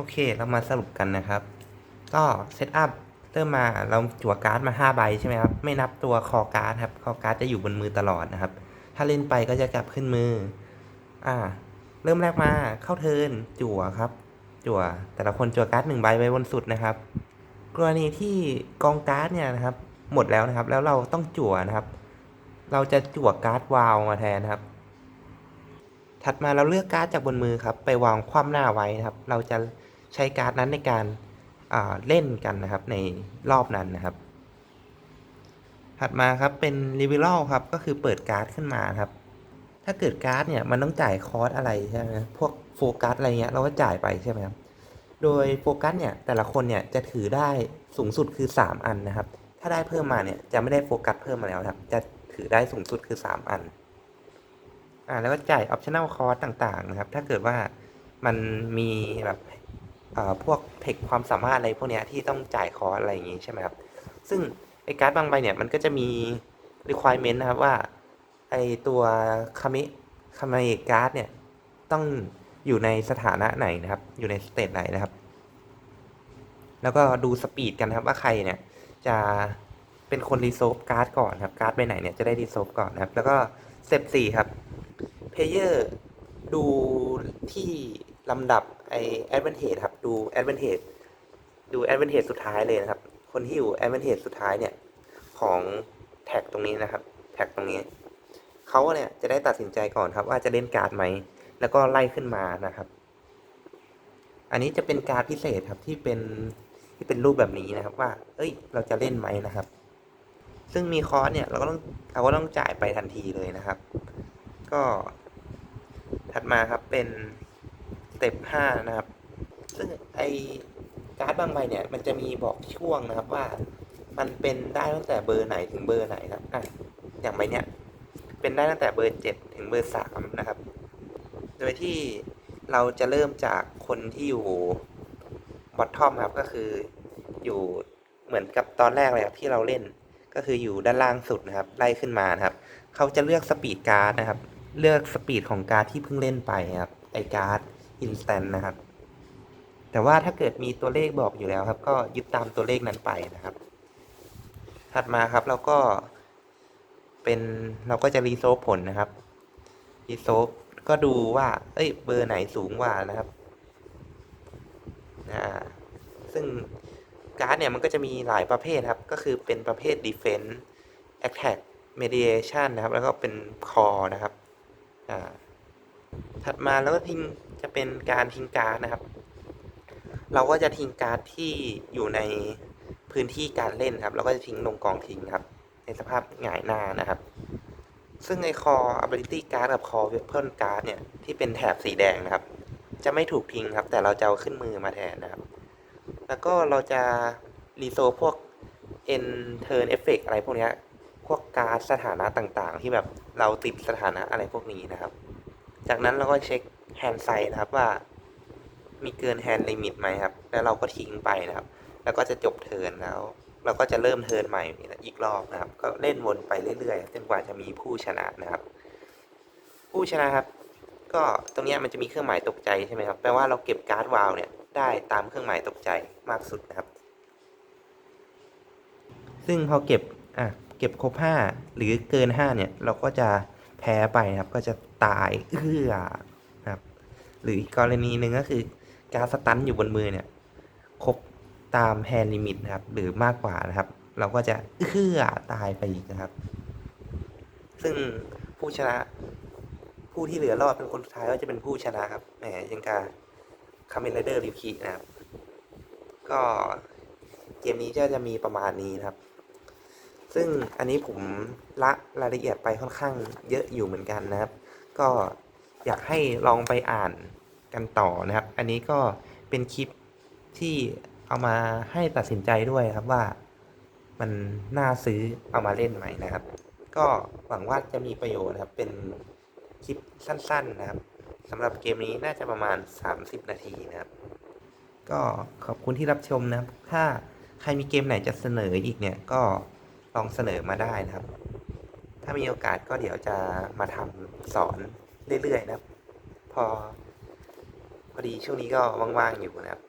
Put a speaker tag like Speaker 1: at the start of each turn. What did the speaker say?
Speaker 1: โอเค เรามาสรุปกันนะครับ ก็เซตอัพเริ่มมาเราจั่วการ์ดมา 5 ใบใช่ไหมครับ ไม่นับตัวคอการ์ดครับ คอการ์ดจะอยู่บนมือตลอดนะครับ ถ้าเล่นไปก็จะกลับขึ้นมือ อ่า เริ่มแรกมาเข้าเทินจั่วครับ จั่ว แต่ละคนจั่วการ์ดหนึ่งใบไว้บนสุดนะครับ กรณีที่กองการ์ดเนี่ยนะครับ หมดแล้วนะครับ แล้วเราต้องจั่วนะครับ เราจะจั่วการ์ดวาวมาแทนครับ ถัดมาเราเลือกการ์ดจากบนมือครับ ไปวางคว่ำหน้าไว้นะครับ เราจะ ใช้การ์ดนั้นในการเล่นกันนะครับในรอบนั้นนะครับ ถัดมาครับเป็นรีวิลครับก็คือเปิดการ์ดขึ้นมาครับ ถ้าเกิดการ์ดเนี่ยมันต้องจ่ายคอร์สอะไรใช่ไหมพวกโฟกัสอะไรเงี้ยเราก็จ่ายไปใช่ไหมครับโดยโฟกัสเนี่ยแต่ละคนเนี่ยจะถือได้สูงสุดคือ 3 อันนะครับ ถ้าได้เพิ่มมาเนี่ยจะไม่ได้โฟกัสเพิ่มมาแล้วครับ จะถือได้สูงสุดคือ 3 อันอ่าแล้วก็จ่ายออปชั่น l ลคอร์สต่างๆนะครับ ถ้าเกิดว่ามันมีแบบ พวกเทคความสามารถอะไรพวกเนี้ยที่ต้องจ่ายคอร์สอะไรอย่างงี้ใช่ไหมครับ ซึ่งไอ้การ์ดบางใบเนี่ยมันก็จะมี requirement นะครับว่าไอ้ตัวคามิคามิการ์ดเนี่ยต้องอยู่ในสถานะไหนนะครับ อยู่ในสเตตไหนนะครับ แล้วก็ดูสปีดกันนะครับว่าใครเนี่ยจะเป็นคนรีโซฟการ์ดก่อนครับ การ์ดใบไหนเนี่ยจะได้รีโซฟก่อนนะครับ แล้วก็สเต็ปสี่ครับเพลเยอร์ดูที่ลำดับ ไอแอด a n นเท e ครับ ดูแอด a n นเท e ดูแอด a n นเท e สุดท้ายเลยนะครับ คนที่อยู่แอด a n นเท e สุดท้ายเนี่ย ของแท็กตรงนี้นะครับ แท็กตรงนี้เขาเนี่ยจะได้ตัดสินใจก่อนครับ ว่าจะเล่นการ์ดไหม แล้วก็ไล่ขึ้นมานะครับ อันนี้จะเป็นการ์ดพิเศษครับที่เป็นที่เป็นรูปแบบนี้นะครับ ว่า เอ้ย เราจะเล่นไหมนะครับ ซึ่งมีคอร์สเนี่ยเราก็ต้องเราก็ต้องจ่ายไปทันทีเลยนะครับ ก็ถัดมาครับเป็น เต็ปห้านะครับ ซึ่งไอการ์ดบางใบเนี่ยมันจะมีบอกช่วงนะครับว่ามันเป็นได้ตั้งแต่เบอร์ไหนถึงเบอร์ไหนครับอะอย่างใบเนี้ยเป็นได้ตั้งแต่เบอร์เจ็ดถึงเบอร์สามนะครับ โดยที่เราจะเริ่มจากคนที่อยู่บอททอมครับก็คืออยู่เหมือนกับตอนแรกเลยครับที่เราเล่นก็คืออยู่ด้านล่างสุดนะครับ ไล่ขึ้นมานะครับ เขาจะเลือกสปีดการ์ดนะครับ เลือกสปีดของการ์ดที่เพิ่งเล่นไปครับไอการ์ด อินสแตนนะครับ แต่ว่าถ้าเกิดมีตัวเลขบอกอยู่แล้วครับ ก็ยึดตามตัวเลขนั้นไปนะครับ ถัดมาครับเราก็เป็นเราก็จะรีโซฟผลนะครับรีโซฟก็ดูว่า เอ้ย เบอร์ไหนสูงกว่านะครับอ่าซึ่งการ์ดเนี่ยมันก็จะมีหลายประเภทครับ ก็คือเป็นประเภท defense attack mediation นะครับ แล้วก็เป็น core นะครับ อ่า ถัดมาแล้วก็ทิ้งจะเป็นการทิ้งการ์ดนะครับ เราก็จะทิ้งการ์ดที่อยู่ในพื้นที่การเล่นครับ เราก็จะทิ้งลงกองทิ้งครับ ในสภาพหงายหน้านะครับ ซึ่งไอ core ability card กับ core weapon card เนี่ยที่เป็นแถบสีแดงนะครับ จะไม่ถูกทิ้งครับ แต่เราจะเอาขึ้นมือมาแทนนะครับ แล้วก็เราจะรีโซพวก end turn effect อะไรพวกนี้พวกการ์ดสถานะต่างๆ ที่แบบเราติดสถานะอะไรพวกนี้นะครับ จากนั้นเราก็เช็คแฮนด์ไซนะครับว่า มีเกินแฮนด์ลิมิตไหมครับ แล้วเราก็ทิ้งไปนะครับ แล้วก็จะจบเทิร์นแล้ว เราก็จะเริ่มเทิร์นใหม่อีกรอบนะครับ ก็เล่นวนไปเรื่อยๆจนกว่าจะมีผู้ชนะนะครับ ผู้ชนะครับ ก็ตรงนี้มันจะมีเครื่องหมายตกใจใช่ไหมครับแปลว่าเราเก็บการ์ดวาวเนี่ยได้ตามเครื่องหมายตกใจมากสุดนะครับ ซึ่งพอเก็บอะเก็บครบห้าหรือเกินห้าเนี่ย เราก็จะ แพ้ไปนะครับ ก็จะตายเอื้อนะครับ หรืออีกกรณีหนึ่งก็คือการสตันอยู่บนมือเนี่ยครบตามแฮนด์ลิมิตนะครับ หรือมากกว่านะครับ เราก็จะเอื้อตายไปอีกนะครับ ซึ่งผู้ชนะ ผู้ที่เหลือรอดเป็นคนสุดท้ายก็จะเป็นผู้ชนะครับแหมยังกาคาเมนไรเดอร์รีพีนะครับ ก็เกมนี้จะจะมีประมาณนี้นะครับ ซึ่งอันนี้ผมละรายละเอียดไปค่อนข้างเยอะอยู่เหมือนกันนะครับ ก็อยากให้ลองไปอ่านกันต่อนะครับ อันนี้ก็เป็นคลิปที่เอามาให้ตัดสินใจด้วยครับว่ามันน่าซื้อเอามาเล่นไหมนะครับ ก็หวังว่าจะมีประโยชน์นะครับ เป็นคลิปสั้น ๆนะครับสำหรับเกมนี้น่าจะประมาณ 30 นาทีนะครับ ก็ขอบคุณที่รับชมนะครับ ถ้าใครมีเกมไหนจะเสนออีกเนี่ยก็ ลองเสนอมาได้นะครับ ถ้ามีโอกาสก็เดี๋ยวจะมาทำสอนเรื่อยๆนะครับ พอพอดีช่วงนี้ก็ว่างๆอยู่นะครับ